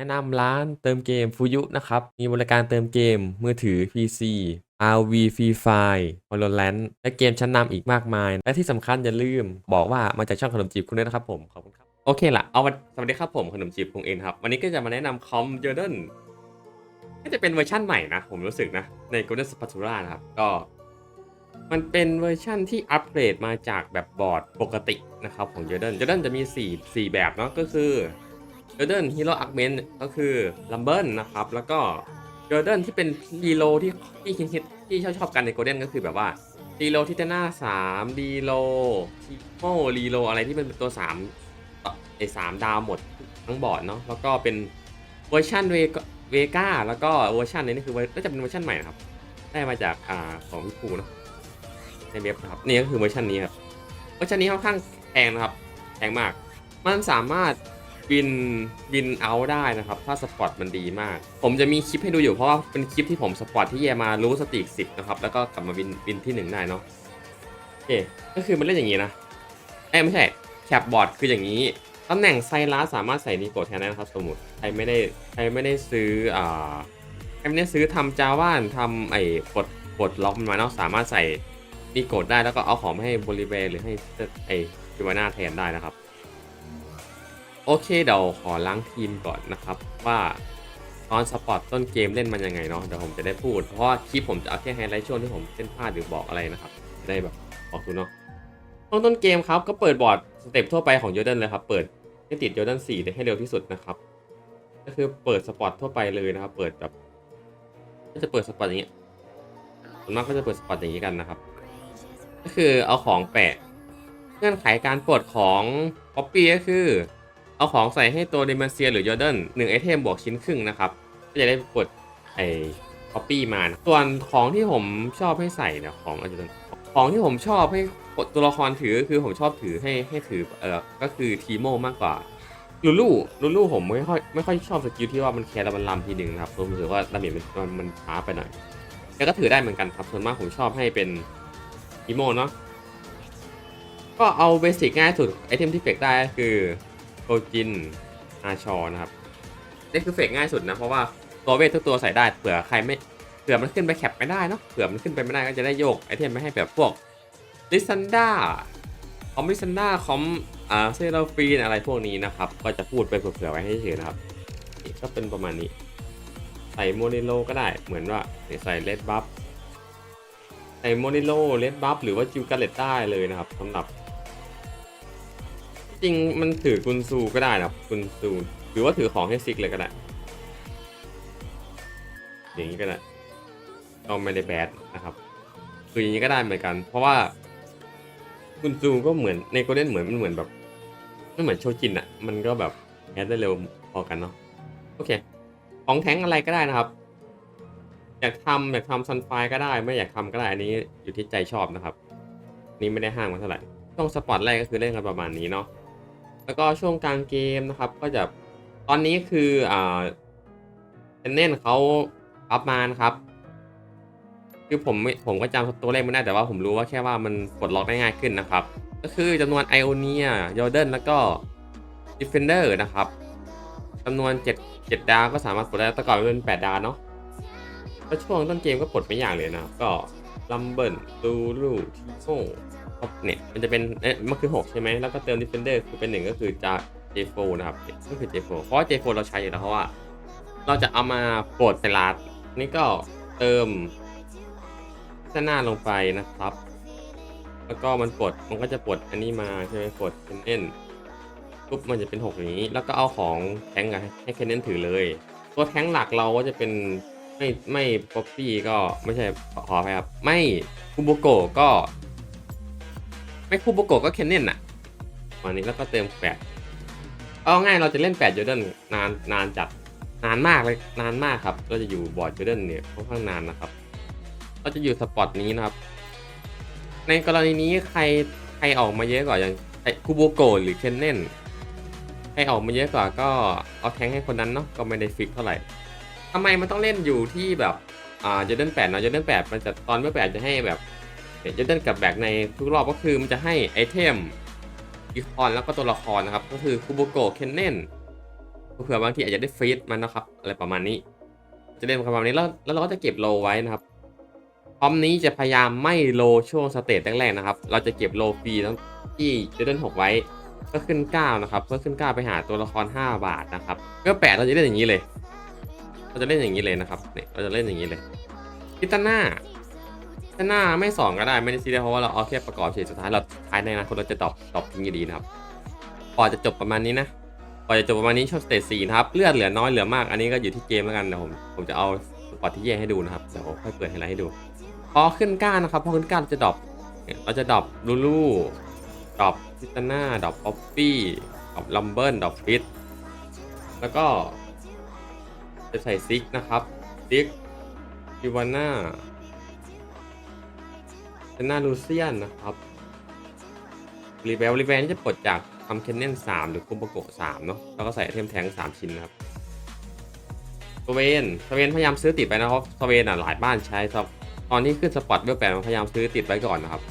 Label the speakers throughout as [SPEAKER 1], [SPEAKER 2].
[SPEAKER 1] แนะนำร้านเติมเกมฟูยุนะครับ มีบริการเติมเกมมือถือ PC RV Free Fire Valorant และเกมชั้นนำอีกมากมาย และที่สำคัญอย่าลืมบอกว่ามาจากช่องขนมจีบคุณด้วยนะครับผม ขอบคุณครับ โอเคละเอาวันสวัสดีครับผมขนมจีบคุงเองครับ วันนี้ก็จะมาแนะนำคอมเจอร์เดนน่าจะเป็นเวอร์ชั่นใหม่นะ ผมรู้สึกนะ ใน Golden Spatula นะครับ ก็ มันเป็นเวอร์ชั่นที่อัปเกรดมาจากแบบบอร์ดปกตินะครับของเจอร์เดนเจอร์เดนจะมี 4 4 แบบเนาะก็คือ เจอร์เดนฮีโร่อาร์เมนก็คือลัมเบิลนะครับ แล้วก็เจอร์เดนที่เป็นรีโลที่ที่คิดที่ชอบชอบกันในโกลเด้นก็คือแบบว่ารีโลที่เตน่าสามรีโลทีโมรีโลอะไรที่เป็นตัวสามไอสามดาวหมดทั้งบอร์ดเนาะแล้วก็เป็นเวอร์ชันเวเวก้าแล้วก็เวอร์ชันนี้คือเวอร์จะเป็นเวอร์ชันใหม่นะครับ ได้มาจากอ่าของพี่ปูเนาะในเว็บนะครับนี่ก็คือเวอร์ชันนี้ครับเวอร์ชันนี้ค่อนข้างแพงนะครับแพงมาก มันสามารถ บินบินเอาได้นะครับ ถ้าสปอร์ตมันดีมาก ผมจะมีคลิปให้ดูอยู่เพราะว่าเป็นคลิปที่ผมสปอร์ตที่แยมารู้สติกสิบนะครับ แล้วก็กลับมาบินบินที่หนึ่งได้เนาะโอเคก็คือมันเล่นอย่างนี้นะเอ้ไม่ใช่แคปบอร์ดคืออย่างนี้ตำแหน่งไซรัสสามารถใส่นีโกแทนได้นะครับสมมติใครไม่ได้ใครไม่ได้ซื้ออ่าใครไม่ได้ซื้อทำจาว่านทำไอ้กดกดล็อกมันมาเนาะสามารถใส่นีโกได้แล้วก็เอาของมาให้บริเวณหรือให้ไอ้จิวาน่าแทนได้นะครับ โอเคเดี๋ยวขอล้างทีมก่อนนะครับว่าตอนสปอร์ตต้นเกมเล่นมันยังไงเนาะเดี๋ยวผมจะได้พูด เพราะว่าคลิปผมจะเอาแค่ไฮไลท์ช่วงที่ผมเล่นพลาดหรือบอกอะไรนะครับจะได้แบบบอกคุณเนาะช่วงต้นเกมครับก็เปิดบอร์ดสเต็ปทั่วไปของโยเดนเลยครับเปิดให้ติดโยเดน4ได้ให้เร็วที่สุดนะครับ ก็คือเปิดสปอร์ตทั่วไปเลยนะครับ เปิดแบบก็จะเปิดสปอร์ตอย่างเงี้ยส่วนมากก็จะเปิดสปอร์ตอย่างนี้กันนะครับ ก็คือเอาของแปะเงื่อนไขการปลดของป๊อปปี้ก็คือ เอาของใส่ให้ตัวเดมเซียหรือยอร์เดนหนึ่งไอเทมบวกชิ้นครึ่งนะครับก็จะได้ปลดไอ้คอปปี้มานะส่วนของที่ผมชอบให้ใส่เนี่ยของอาจจะของที่ผมชอบให้ตัวละครถือคือผมชอบถือให้ให้ถือเออก็คือทีโมมากกว่าลูลูลูลูผมไม่ค่อยไม่ค่อยชอบสกิลที่ว่ามันแคร์แล้วมันลำทีหนึ่งนะครับผมรู้สึกว่าดาเมจมันมันมันช้าไปหน่อยแต่ก็ถือได้เหมือนกันครับส่วนมากผมชอบให้เป็นทีโมเนาะก็เอาเบสิกง่ายสุดไอเทมที่เฟกได้ก็คือ โกจินอาชอนะครับนี่คือเฟกง่ายสุดนะ เพราะว่าตัวเวททุกตัวใส่ได้เผื่อใครไม่เผื่อมันขึ้นไปแคปไม่ได้เนาะเผื่อมันขึ้นไปไม่ได้ก็จะได้โยกไอเทมไม่ให้แบบพวกลิซันดาคอมลิซันดาคอมอ่าเซราฟีนอะไรพวกนี้นะครับ ก็จะพูดไปเผื่อๆไว้ให้เฉยนะครับนี่ก็เป็นประมาณนี้ ใส่โมเดโลก็ได้เหมือนว่าใส่เลดบัฟใส่โมเดโลเลดบัฟหรือว่าจิวการเลตได้เลยนะครับสำหรับ จริงมันถือกุนซูก็ได้นะกุนซูหรือว่าถือของให้ซิกเลยก็ได้อย่างนี้ก็ได้ก็ไม่ได้แบดนะครับ คืออย่างนี้ก็ได้เหมือนกัน เพราะว่ากุนซูก็เหมือนในโกลเด้นเหมือนมันเหมือนแบบไม่เหมือนโชจินอะมันก็แบบแอดได้เร็วพอกันเนาะโอเค ของแท้งอะไรก็ได้นะครับ อยากทำอยากทำซันไฟก็ได้ ไม่อยากทำก็ได้อันนี้อยู่ที่ใจชอบนะครับ นี่ไม่ได้ห้างมาเท่าไหร่ช่วงสปอตแรกก็คือเล่นกันประมาณนี้เนาะ แล้วก็ช่วงกลางเกมนะครับ ก็จะตอนนี้คืออ่าเทนเน่นเขาอัพมานะครับ คือผมผมก็จำตัวเลขไม่ได้แต่ว่าผมรู้ว่าแค่ว่ามันปลดล็อกได้ง่ายขึ้นนะครับ ก็คือจำนวนไอโอเนียยอร์เดนแล้วก็ดิฟเฟนเดอร์นะครับจำนวน 7 7 ดาวก็สามารถปลดได้แต่ก่อนเป็น 8 ดาวเนาะก็ช่วงต้นเกมก็ปลดไม่อย่างเลยนะ ก็ลัมเบิลตูลูทีโม เนี่ยมันจะเป็นเอ๊ะมันคือ6ใช่ไหมแล้วก็เติม Defender คือเป็นหนึ่งก็คือจะ J4 นะครับก็คือ J4 เพราะ J4 เราใช้อยู่แล้วเพราะว่า เราจะเอามาปลดในลาดนี่ก็เติมพัฒนาลงไปนะครับ แล้วก็มันปลดมันก็จะปลดอันนี้มาใช่ไหมปลดเคนเนนปุ๊บมันจะเป็น6อย่างนี้ แล้วก็เอาของแท้งกับให้เคนเนนถือเลย ตัวแท้งหลักเราก็จะเป็นไม่ไม่ป๊อปปี้ก็ไม่ใช่ขออภัยครับ ไม่คูโบโกก็ ไม่คูโบโกะก็เคนเน่นอะวันนี้แล้วก็เติมแปดเอาง่ายเราจะเล่นแปดโจเดนนานนานจัดนานมากเลยนานมากครับ เราจะอยู่บอร์ดโจเดนเนี่ยค่อนข้างนานนะครับ เราจะอยู่สปอตนี้นะครับ ในกรณีนี้ใครใครออกมาเยอะกว่าอย่างคูโบโกะหรือเคนเน่นใครออกมาเยอะกว่าก็เอาแทงให้คนนั้นเนาะก็ไม่ได้ฟิกเท่าไหร่ทำไมมันต้องเล่นอยู่ที่แบบอ่าโจเดนแปดเนาะโจเดนแปดมันจะตอนเมื่อแปดจะให้แบบ เดี๋ยวจะเดินกับแบกในทุกรอบก็คือมันจะให้ไอเทมอีคอนแล้วก็ตัวละครนะครับ ก็คือคูโบโกะเคนเนนเผื่อบางทีอาจจะได้ฟรีดมันนะครับ อะไรประมาณนี้ จะเล่นประมาณนี้แล้วแล้วเราก็จะเก็บโลไว้นะครับพร้อมนี้จะพยายามไม่โลช่วงสเตจแรกๆนะครับ เราจะเก็บโลฟรีทั้งที่เจเดนหกไว้ก็ขึ้น 9 นะครับ เพื่อขึ้น 9 ไปหาตัวละคร 5 บาทนะครับก็แปดเราจะเล่นอย่างนี้เลย เราจะเล่นอย่างนี้เลยนะครับเนี่ยเราจะเล่นอย่างนี้เลยพิตาน่า พิตาน่าไม่สองก็ได้ไม่ได้ซีเรียสเพราะว่าเราเอาแค่ประกอบเฉยสุดท้ายเราท้ายในอนาคตเราจะตอบตอบทิ้งอยู่ดีนะครับพอจะจบประมาณนี้นะพอจะจบประมาณนี้ช่วงสเตจสี่นะครับเลือดเหลือน้อยเหลือมากอันนี้ก็อยู่ที่เกมแล้วกันเดี๋ยวผมผมจะเอาสปอตที่แยกให้ดูนะครับเดี๋ยวผมค่อยเปิดไฮไลท์ให้ดู พอขึ้นก้านนะครับพอขึ้นก้านเราจะดรอปเราจะดรอปลูลูดรอปพิตาน่าดรอปป๊อปปี้ดรอปลัมเบิลดรอปฟิตแล้วก็จะใส่ซิกนะครับซิกคิวาน่า ซนาลูเซียนนะครับรีเวลรีเวลนี่จะปลดจากทำเคนเนน3หรือคุมโปโกะ3เนาะแล้วก็ใส่ไอเทมแทง3ชิ้นนะครับสเวนสเวนพยายามซื้อติดไปนะครับสเวนอะหลายบ้านใช้ตอนที่ขึ้นสปอตเวลแปดพยายามซื้อติดไว้ก่อนนะครับ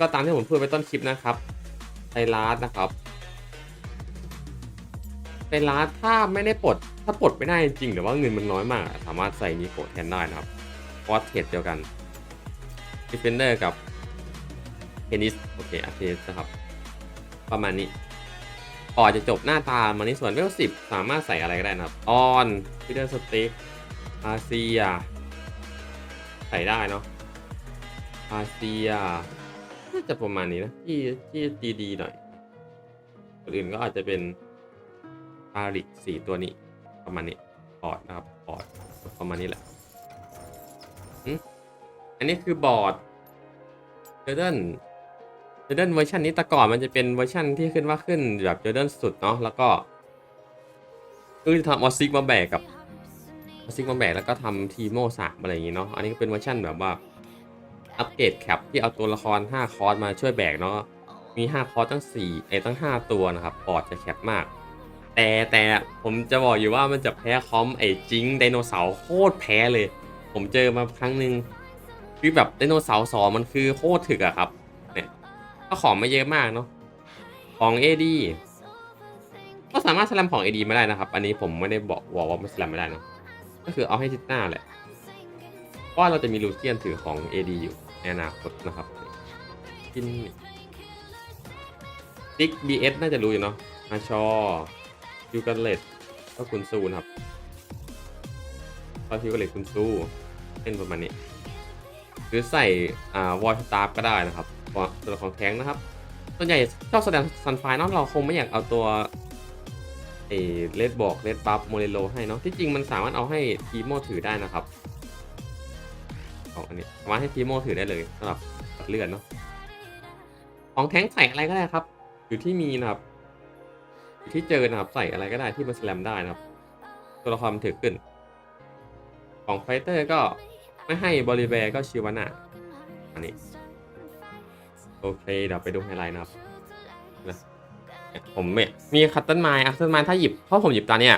[SPEAKER 1] ก็ตามที่ผมพูดไปต้นคลิปนะครับไทลาสนะครับเป็นร้านถ้าไม่ได้ปลดถ้าปลดไม่ได้จริงหรือว่าเงินมันน้อยมาก สามารถใส่นิโกแทนได้นะครับเพราะเทรดเดียวกัน ดิฟเฟนเดอร์กับ เทนนิส โอเคอาเทสนะครับ ประมาณนี้ก่อนจะจบหน้าตามันนี้ส่วนเวลสิบสามารถใส่อะไรก็ได้นะครับ ออนพิเดอร์สติ๊กอาเซีย ใส่ได้เนาะอาเซียน่าจะประมาณนี้นะที่ที่ดีๆหน่อยคนอื่นก็อาจจะเป็นอาริกสี่ตัวนี้ ประมาณนี้บอร์ดนะครับบอร์ดประมาณนี้แหละ อันนี้คือบอร์ดเจอเดนเจอเดนเวอร์ชันนี้แต่ก่อนมันจะเป็นเวอร์ชันที่ขึ้นว่าขึ้นแบบเจอเดนสุดเนาะแล้วก็คือทำออซิกมาแบกกับออซิกมาแบกแล้วก็ทำทีโมสามอะไรอย่างงี้เนาะอันนี้ก็เป็นเวอร์ชันแบบว่าอัปเกรดแคปที่เอาตัวละคร 5 คอร์สมาช่วยแบกเนาะมี 5 คอร์สตั้ง4เอยตั้ง 5 ตัวนะครับบอดจะแคปมาก แต่แต่ผมจะบอกอยู่ว่ามันจะแพ้คอมไอ้จิงไดโนเสาร์โคตรแพ้เลย ผมเจอมาครั้งหนึ่ง คือแบบไดโนเสาร์สองมันคือโคตรถึกอะครับ เนี่ยก็ของไม่เยอะมากเนาะของ AD ก็สามารถสแลมของ AD ไม่ได้นะครับ อันนี้ผมไม่ได้บอกบอกว่ามันสแลมไม่ได้เนะก็คือเอาให้ทิศหน้าแหละเพราะว่าเราจะมีลูเซียนถือของ AD อยู่ในอนาคตนะครับกินดิก BS น่าจะรู้อยู่เนาะอาชอฮิวกันเลตก็คุณซูนะครับก็ฮิวกันเลตคุณซูเป็นประมาณนี้ หรือใส่อ่าวอลสตาร์ก็ได้นะครับตัวละครแท้งนะครับส่วนใหญ่ชอบแสดงซันไฟเนาะเราคงไม่อยากเอาตัวเอเลดบอกเลดบัฟโมเรโลให้เนาะที่จริงมันสามารถเอาให้ทีโมถือได้นะครับของอันนี้สามารถให้ทีโมถือได้เลยสำหรับตัดเลือดเนาะของแท้งใส่อะไรก็ได้ครับอยู่ที่มีนะครับอยู่ที่เจอนะครับใส่อะไรก็ได้ที่มันสแลมได้นะครับ ตัวละครมันถือขึ้น ของไฟเตอร์ก็ ไม่ให้บริเวรก็ชิวาน่าอันนี้ โอเค เดี๋ยวไปดูไฮไลท์นะครับนะผมเนี่ยมีคัตเติ้ลไมล์คัตเติ้ลไมล์ถ้าหยิบเพราะผมหยิบตาเนี่ย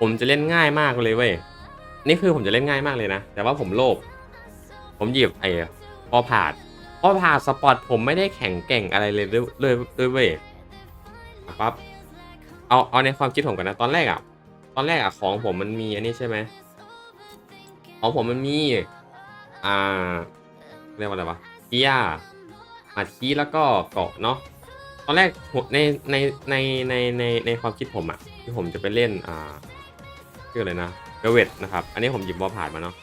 [SPEAKER 1] ผมจะเล่นง่ายมากเลยเว้ยนี่คือผมจะเล่นง่ายมากเลยนะ แต่ว่าผมโลภผมหยิบไอ้พอผาดพอผาดสปอร์ตผมไม่ได้แข่งเก่งอะไรเลยด้วยด้วยด้วยเว้ยปั๊บเอาเอาในความคิดผมก่อนนะตอนแรกอะตอนแรกอะของผมมันมีอันนี้ใช่ไหม ของผมมันมี อ่า เรียกว่าอะไรวะเกียร์อัดคีแล้วก็เกาะเนาะ ตอนแรกในในในในในในความคิดผมอะที่ผมจะไปเล่น อ่าชื่ออะไรนะเกเวตนะครับ อันนี้ผมหยิบบอลผ่านมาเนาะ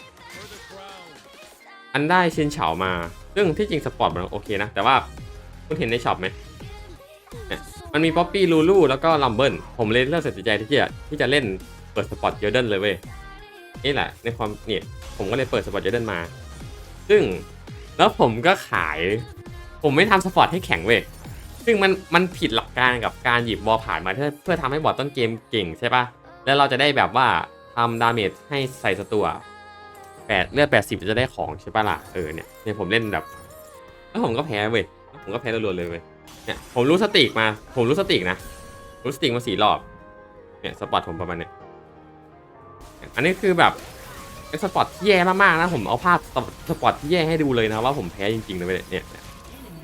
[SPEAKER 1] อันได้ชินเฉามา ซึ่งที่จริงสปอร์ตมันโอเคนะ แต่ว่าคุณเห็นในช็อปไหมมันมีป๊อปปี้ลูลูแล้วก็ลัมเบิลผมเลยเลือกตัดสินใจที่จะที่จะเล่นเปิดสปอร์ตเยอร์เดนเลยเว้ย นี่แหละ ในความเนี่ยผมก็เลยเปิดสปอร์ตเยอร์เดนมา ซึ่งแล้วผมก็ขาย ผมไม่ทำสปอร์ตให้แข็งเว้ยซึ่งมันมันผิดหลักการกับการหยิบบอลผ่านมาเพื่อเพื่อทำให้บอดต้นเกมเก่งใช่ปะแล้วเราจะได้แบบว่าทำดาเมจให้ใส่สตัวแปดเลือดแปดสิบจะได้ของใช่ปะล่ะเออเนี่ยเนี่ยผมเล่นแบบ แล้วผมก็แพ้เว้ยผมก็แพ้รัวๆเลยเว้ยเนี่ยผมรู้สติกมา ผมรู้สติกนะรู้สติกมาสี่รอบเนี่ยสปอร์ตผมประมาณเนี้ย อันนี้คือแบบเป็นสปอตที่แย่มากๆนะผมเอาภาพสปอตที่แย่ให้ดูเลยนะว่าผมแพ้จริงๆเว้ยเนี่ย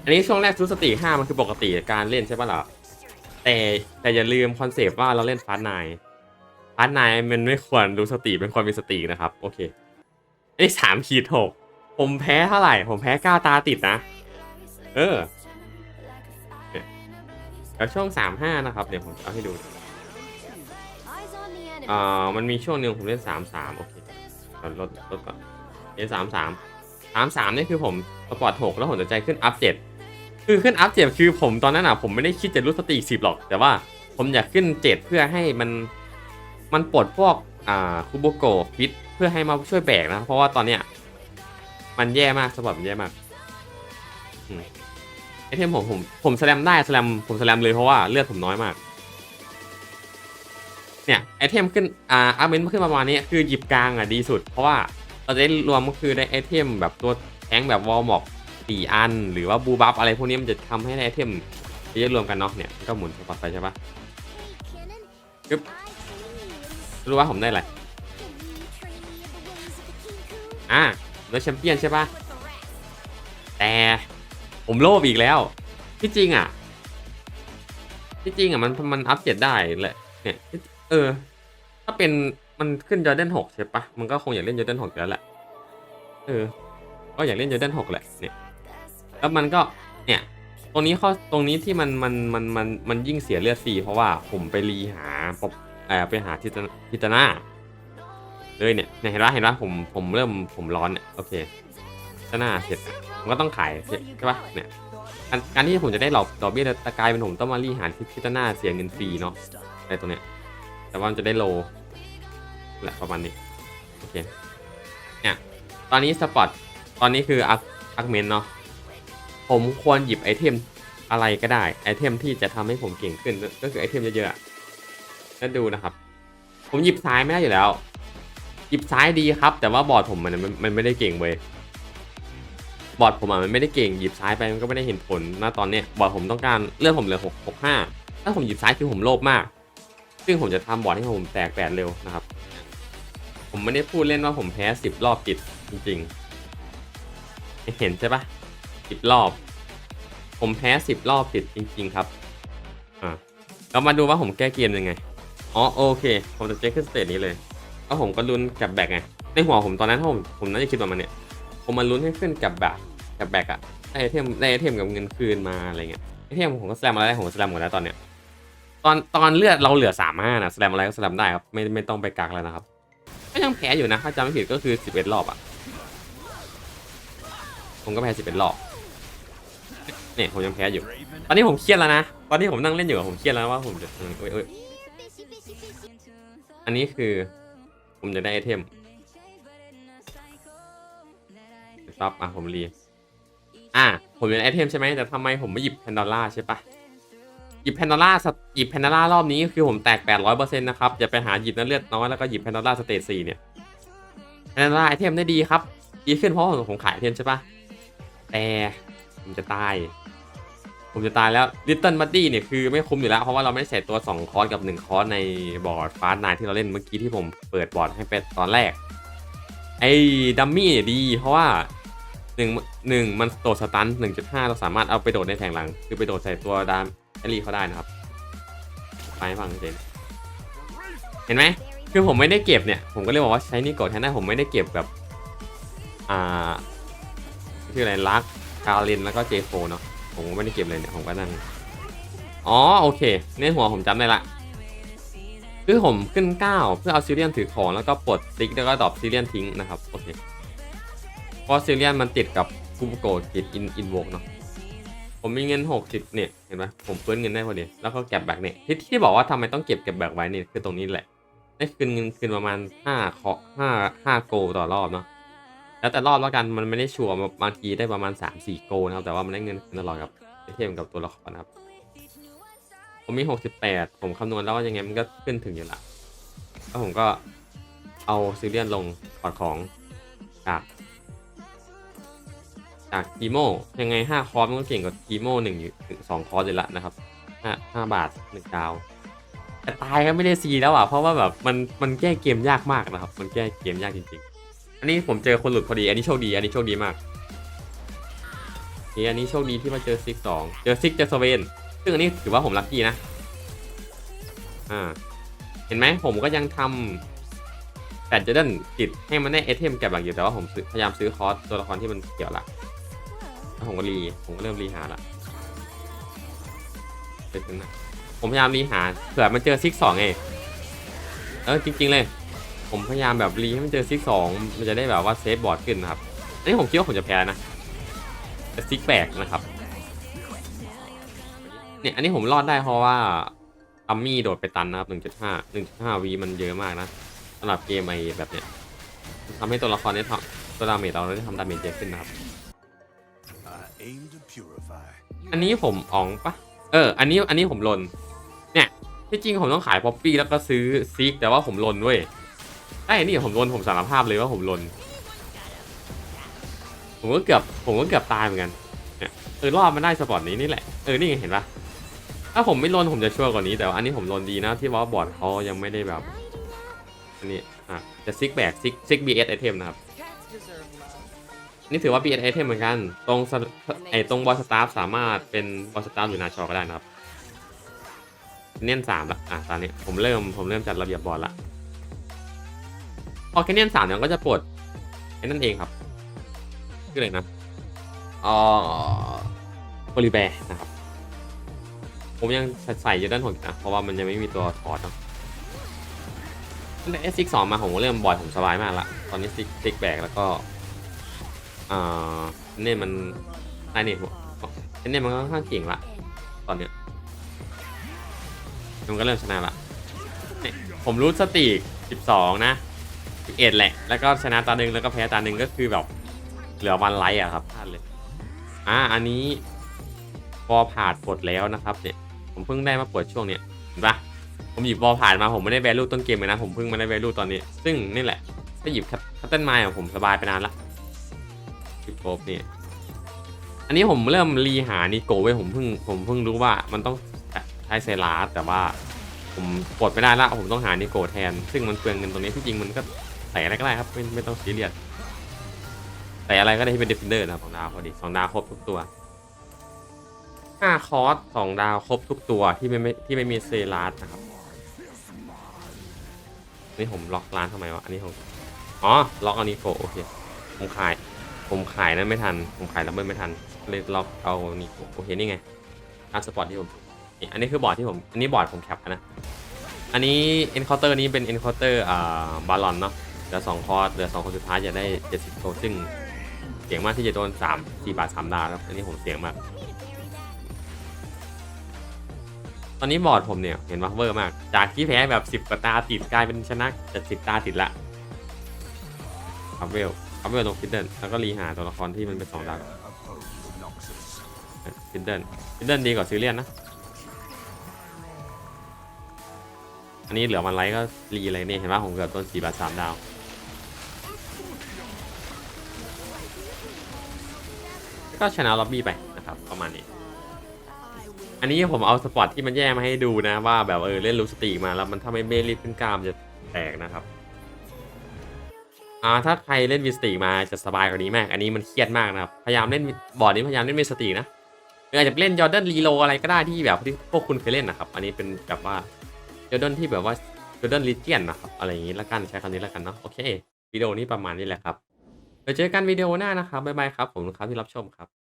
[SPEAKER 1] อันนี้ช่วงแรกรู้สติห้ามันคือปกติการเล่นใช่ปะล่ะแต่แต่อย่าลืมคอนเซปต์ว่าเราเล่นฟาสไนพาร์ทนายมันไม่ควรดูสติเป็นควรมีสตินะครับโอเคไอ้สามขีดหกผมแพ้เท่าไหร่ ผมแพ้ก้าตาติดนะ เออเนี่ยแล้วช่วงสามห้านะครับ เดี๋ยวผมเอาให้ดู อ่ามันมีช่วงหนึ่งผมเล่นสามสามโอเคก่อนลดลดก่อนเล่นสามสามสามสามนี่คือผมสปอร์ตหกแล้วผมตัดใจขึ้นอัพเจ็ดคือขึ้นอัพเจ็ดคือผมตอนนั้นอะผมไม่ได้คิดจะรู้สติสิบหรอก แต่ว่าผมอยากขึ้นเจ็ดเพื่อให้มันมันปลดพวกอ่าคูโบโกฟิตเพื่อให้มาช่วยแบกนะ เพราะว่าตอนเนี้ยมันแย่มากสปอร์ตมันแย่มากไอเทมผมผมผมสแลมได้สแลมผมสแลมเลยเพราะว่าเลือดผมน้อยมาก เนี่ยไอเทมขึ้นอ่าอาร์เมนต์ขึ้นประมาณนี้คือหยิบกลางอะดีสุด เพราะว่าเราจะได้รวมก็คือได้ไอเทมแบบตัวแทงแบบวอลม็อกสี่อัน หรือว่าบูบัฟอะไรพวกนี้มันจะทำให้ไอเทมเยอะรวมกันเนาะเนี่ยก็หมุนสปอตไปใช่ปะปึ๊บรู้ว่าผมได้อะไรอ่าแล้วแชมเปี้ยนใช่ปะแต่ผมโลภอีกแล้ว ที่จริงอะ ที่จริงอะมันมันอัพเจ็ดได้แหละเนี่ย เออ ถ้าเป็นมันขึ้นจอร์แดนหกใช่ปะมันก็คงอยากเล่นจอร์แดนหกแล้วแหละเออ ก็อยากเล่นจอร์แดนหกแหละเนี่ยแล้วมันก็เนี่ยตรงนี้ข้อตรงนี้ที่มันมันมันมันมันยิ่งเสียเลือดฟรีเพราะว่าผมไปรีหาปบเออไปหาทิตทิตนาเลยเนี่ยเนี่ยเห็นปะเห็นปะผมผมเริ่มผมร้อนเนี่ยโอเคทิตนาเสร็จผมก็ต้องขายใช่ปะเนี่ยการที่ผมจะได้หลอกดอกเบี้ยตะกายเป็นผมต้องมารีหาทิตนาเสียเงินฟรีเนาะอะไรตัวเนี้ย แต่ว่ามันจะได้โลแหละประมาณนี้โอเคเนี่ยตอนนี้สปอตตอนนี้คืออักอักเมนเนาะผมควรหยิบไอเทมอะไรก็ได้ไอเทมที่จะทำให้ผมเก่งขึ้นก็คือไอเทมเยอะๆอะแล้วดูนะครับ ผมหยิบซ้ายไม่ได้อยู่แล้ว หยิบซ้ายดีครับ แต่ว่าบอร์ดผมมันมันไม่ได้เก่งเว้ยบอร์ดผมอะมันไม่ได้เก่งหยิบซ้ายไปมันก็ไม่ได้เห็นผลนะตอนเนี้ยบอร์ดผมต้องการเลือดผมเหลือหกหกห้าถ้าผมหยิบซ้ายคือผมโลภมาก ซึ่งผมจะทำบอร์ดให้ผมแตกแปดเร็วนะครับ ผมไม่ได้พูดเล่นว่าผมแพ้สิบรอบติดจริงๆ เห็นใช่ปะสิบรอบ ผมแพ้สิบรอบติดจริง ๆ ครับ อ่าเรามาดูว่าผมแก้เกมยังไง อ๋อโอเค ผมจะเจ๊ขึ้นสเตจนี้เลยแล้วผมก็ลุ้นกับแบกไง ในหัวผมตอนนั้นผมผมน่าจะคิดว่ามันเนี่ย ผมมาลุ้นให้ขึ้นกับแบกกับแบกอะได้ไอเทมได้ไอเทมกับเงินคืนมาอะไรเงี้ยไอเทมผมก็แสลมอะไรได้ผมก็แสลมหมดแล้วตอนเนี้ย ตอนตอนเลือดเราเหลือสามห้านะแสลมอะไรก็แสลมได้ครับไม่ไม่ต้องไปกักแล้วนะครับก็ยังแพ้อยู่นะถ้าจำไม่ผิดก็คือสิบเอ็ดรอบอะผมก็แพ้สิบเอ็ดรอบเนี่ยผมยังแพ้อยู่ ตอนนี้ผมเครียดแล้วนะตอนที่ผมนั่งเล่นอยู่ผมเครียดแล้วว่าผมจะเออเอ้ยเอ้ยอันนี้คือ ผมจะได้ไอเทมปั๊บอะผมรีอะผมเป็นไอเทมใช่ไหมแต่ทำไมผมไม่หยิบแพนดอล่าใช่ปะ หยิบแพนดอล่าหยิบแพนดอล่ารอบนี้คือผมแตก 800%นะครับอย่าไปหาหยิบน้ำเลือดน้อยแล้วก็หยิบแพนดอล่าสเตจ4เนี่ยแพนดอล่าไอเทมได้ดีครับดีขึ้นเพราะผมขายเทมใช่ปะแต่ผมจะตาย ผมจะตายแล้วลิตเติ้ลบัดดี้เนี่ยคือไม่คุ้มอยู่แล้วเพราะว่าเราไม่ได้ใส่ตัว 2 คอร์สกับ 1 คอร์สในบอร์ดฟาสต์ไนที่เราเล่นเมื่อกี้ที่ผมเปิดบอร์ดให้เป็นตอนแรก ไอ้ดัมมี่เนี่ยดี เพราะว่าหนึ่งหนึ่งมันโดดสตันหนึ่งจุดห้าเราสามารถเอาไปโดดในแทงหลัง คือไปโดดใส่ตัวดาม แอลลี่เขาได้นะครับไปให้ฟังเจนเห็นไหมคือผมไม่ได้เก็บเนี่ย ผมก็เลยบอกว่าใช้นี่กดแทนได้ผมไม่ได้เก็บแบบ อ่าชื่ออะไรลักกาลินแล้วก็เจโฟเนาะผมก็ไม่ได้เก็บเลยเนี่ยผมก็นั่งอ๋อโอเคในหัวผมจำได้ละคือผมขึ้น9เพื่อเอาซิเลียนถือของแล้วก็ปลดติ๊กแล้วก็ดรอปซิเลียนทิ้งนะครับโอเคเพราะซิเลียนมันติดกับคูโกติดอินอินโวกเนาะ ผมมีเงิน 60เนี่ยเห็นไหมผมเพิ่นเงินได้พอดีแล้วก็เก็บแบกเนี่ยที่ที่บอกว่าทำไมต้องเก็บเก็บแบกไว้เนี่ยคือตรงนี้แหละได้คืนเงินคืนประมาณ5เคาะ5 5โกต่อรอบเนาะแล้วแต่รอบแล้วกันมันไม่ได้ชัวร์บางทีได้ประมาณ 3-4 โกนะครับแต่ว่ามันได้เงินคืนตลอดกับเทียมกับตัวละครนะครับ ผมมี 68 ผมคำนวณแล้วว่ายังไงมันก็ขึ้นถึงอยู่ละแล้วผมก็เอาซิเลียนลงปอดของจาก จากกีโมยังไง 5 คอร์สมันก็เก่งกว่ากีโมหนึ่งถึงสองคอร์สเลยละนะครับ5 5บาท1ดาว แต่ตายก็ไม่ได้ซีแล้วอะ เพราะว่าแบบมันมันแก้เกมยากมากนะครับ มันแก้เกมยากจริงๆ อันนี้ผมเจอคนหลุดพอดี อันนี้โชคดี อันนี้โชคดีมากนี่อันนี้โชคดีที่มาเจอซิกสองเจอซิกเจอสเวน ซึ่งอันนี้ถือว่าผมลัคกี้นะ อ่า เห็นไหมผมก็ยังทำแต่จะดันติดให้มันได้ไอเทมแก็บหลังอยู่แต่ว่าผมพยายามซื้อคอร์สตัวละครที่มันเกี่ยวละ แล้วผมก็รีผมก็เริ่มรีหาละเดี๋ยวนะผมพยายามรีหาเผื่อมันเจอซิกสองไงเออจริง ๆ เลย ผมพยายามแบบรีให้มันเจอซิกสองมันจะได้แบบว่าเซฟบอร์ดขึ้นนะครับอันนี้ผมคิดว่าผมจะแพ้นะแต่ซิกแบกนะครับเนี่ยอันนี้ผมรอดได้เพราะว่าอัมมี่โดดไปตันนะครับ 1.5 1.5วีมันเยอะมากนะสำหรับเกมไอแบบเนี้ยทำให้ตัวละครได้ทำตัวดาเมจเราได้ทำดาเมจเยอะขึ้นนะครับ อันนี้ผมอ๋องปะเออ อันนี้อันนี้ผมลน เนี่ยที่จริงผมต้องขายป๊อปปี้แล้วก็ซื้อซิกแต่ว่าผมลนเว้ยไอ้นี่ผมลนผมสารภาพเลยว่าผมลน ผมก็เกือบผมก็เกือบตายเหมือนกันเนี่ยเออรอดมาได้สปอร์ตนี้นี่แหละเออนี่ไงเห็นปะถ้าผมไม่ลนผมจะชั่วกว่านี้ แต่ว่าอันนี้ผมลนดีนะที่ว่าบอร์ดเขายังไม่ได้แบบอันนี้อะจะซิกแบกซิกซิกบีเอสไอเทมนะครับ นี่ถือว่า BS item เหมือนกัน ตรงไอตรงบอสตาฟสามารถเป็นบอสตาฟหรือนาชอก็ได้นะครับ เนียนสามละอะตอนนี้ผมเริ่มผมเริ่มจัดระเบียบบอร์ดละพอแค่เนียนสามเนี่ยก็จะปลดไอ้นั่นเองครับชื่ออะไรนะอ๋อบริแบร์นะครับ ผมยังใส่อยู่ด้านหกนะ เพราะว่ามันยังไม่มีตัวถอดเนาะตั้งแต่ซิกสองมาผมก็เริ่มบอร์ดผมสบายมากละ ตอนนี้ซิกซิกแบกแล้วก็ อ่าเนี่ยมันไอเนี่ยหัวเนี่ยมันก็ค่อนข้างเก่งละ ตอนเนี้ยมันก็เริ่มชนะละเนี่ยผมรู้สติก12 นะ11แหละ แล้วก็ชนะตาหนึ่งแล้วก็แพ้ตาหนึ่งก็คือแบบ เหลือวันไลท์อะครับพลาดเลย อ่า อันนี้บอผ่านปลดแล้วนะครับ เนี่ย ผมเพิ่งได้มาปลดช่วงเนี้ยเห็นปะผมหยิบบอผ่านมาผมไม่ได้แวลูต้นเกมเลยนะ ผมเพิ่งมาได้แวลูตอนนี้ ซึ่งนี่แหละ ถ้าหยิบคัตเติ้ลไมล์ผมสบายไปนานละ สิบโกบเนี่ยอันนี้ผมเริ่มรีหานิโกไว้ผมเพิ่งผมเพิ่งรู้ว่ามันต้องใช้เซลาร์แต่ว่าผมกดไม่ได้ละผมต้องหานิโกแทน ซึ่งมันเปลืองเงินตรงนี้ที่จริงมันก็ใส่อะไรก็ได้ครับไม่ไม่ต้องซีเรียสใส่อะไรก็ได้ที่เป็นเดฟเฟนเดอร์นะสองดาวพอดีสองดาวครบทุกตัวห้าคอร์สสองดาวครบทุกตัวที่ไม่ไม่ที่ไม่มีเซลาร์นะครับนี่ผมล็อกร้านทำไมวะอันนี้ผมอ๋อล็อกอานิโกโอเคผมขาย ผมขายนั้นไม่ทัน ผมขายลับเบิลไม่ทัน เลยล็อกเอานี่โอเคนี่ไงการสปอร์ตที่ผมอันนี้คือบอร์ดที่ผม อันนี้บอร์ดผมแคปนะ อันนี้เอนคอร์เตอร์นี้เป็นเอนคอร์เตอร์อ่าบาลอนเนาะเหลือสองคอร์สเหลือสองคนสุดท้ายจะได้70โตซึ่งเสียงมากที่จะโดน3 4บาท3ดาวครับอันนี้ผมเสียงมาก ตอนนี้บอร์ดผมเนี่ยเห็นว่าเวอร์มาก จากที่แพ้แบบ10กว่าตาติดกลายเป็นชนะ70ตาติดละอัพเวล อัพเวลลงฟิดเดิลแล้วก็รีหาตัวละครที่มันเป็นสองดาว
[SPEAKER 2] Opposed Noxus.
[SPEAKER 1] ฟิดเดิลฟิดเดิลดีกว่าซิเลียนนะ อันนี้เหลือวันไลท์ก็รีอะไรเนี่ยเห็นว่าผมเกือบต้นสี่บาทสามดาวก็ชนะล็อบบี้ไปนะครับประมาณนี้ อันนี้ผมเอาสปอตที่มันแย่มาให้ดูนะว่าแบบเออเล่นลูสติกมาแล้วมันทำให้เบรีบขึ้นกล้ามจะแตกนะครับ อ่าถ้าใครเล่นวิสติกมาจะสบายกว่านี้มาก อันนี้มันเครียดมากนะครับ พยายามเล่นบอร์ดนี้พยายามเล่นวิสติกนะหรืออาจจะเล่นจอร์แดนรีโลอะไรก็ได้ที่แบบที่พวกคุณเคยเล่นนะครับ อันนี้เป็นแบบว่าจอร์แดนที่แบบว่าจอร์แดนลิเจียนนะครับอะไรอย่างนี้ละกันใช้คำนี้ละกันเนาะโอเควิดีโอนี้ประมาณนี้แหละครับเดี๋ยวเจอกันวิดีโอหน้านะครับบ๊ายบายครับผมครับที่รับชมครับ